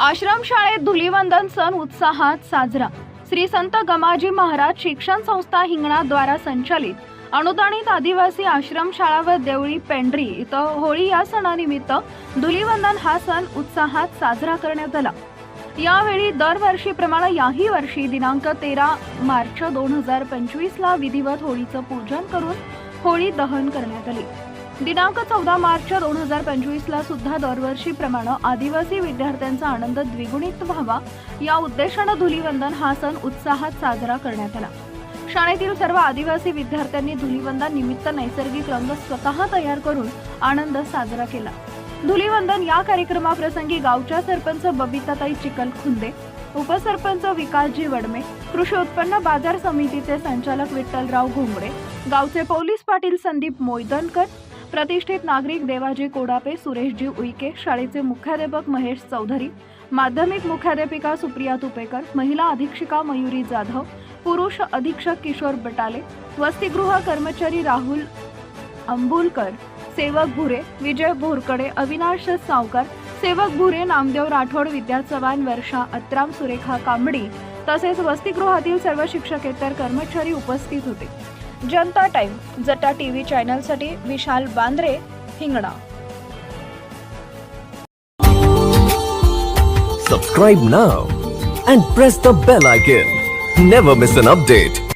आश्रमशाळेत धुलीवंदन सण उत्साहात साजरा. श्री संत गमाजी महाराज शिक्षण संस्था हिंगणाद्वारा संचालित अनुदानित आदिवासी आश्रमशाळा व देवळी पेंढरी इथं होळी या सणानिमित्त धुलीवंदन हा सण उत्साहात साजरा करण्यात आला. यावेळी दरवर्षीप्रमाणे याही वर्षी दिनांक तेरा मार्च दोन हजार पंचवीसला विधिवत होळीचं पूजन करून होळी दहन करण्यात आली. दिनांक चौदा मार्च दोन हजार पंचवीसला सुद्धा दरवर्षीप्रमाणे आदिवासी विद्यार्थ्यांचा आनंद द्विगुणित व्हावा या उद्देशानं धुलीवंदन हा सण उत्साहात साजरा करण्यात आला. शाळेतील सर्व आदिवासी विद्यार्थ्यांनी धुलीवंदन निमित्त नैसर्गिक रंग स्वतः तयार करून आनंद साजरा केला. धुलीवंदन या कार्यक्रमाप्रसंगी गावच्या सरपंच बबिताताई चिकलखुंदे उपसरपंच विकासजी वडमे कृषी उत्पन्न बाजार समितीचे संचालक विठ्ठलराव घोंगडे गावचे पोलीस पाटील संदीप मोयदनकर प्रतिष्ठित नागरिक देवाजी कोडापे सुरेशजी उईके शाळेचे मुख्याध्यापक महेश चौधरी माध्यमिक मुख्याध्यापिका सुप्रिया तुपेकर महिला अधीक्षिका मयुरी जाधव पुरुष अधीक्षक किशोर बटाले वसतिगृह कर्मचारी राहुल अंबुलकर सेवक भुरे विजय भोरकडे अविनाश सावकर सेवक भुरे नामदेव राठोड विद्या चव्हाण वर्षा अत्राम सुरेखा कांबडी तसेच वसतिगृहातील सर्व शिक्षकेतर कर्मचारी उपस्थित होते. जनता टाइम जटा TV चॅनलसाठी Vishal Bandre Hingna Subscribe now and press the bell icon. Never miss an update.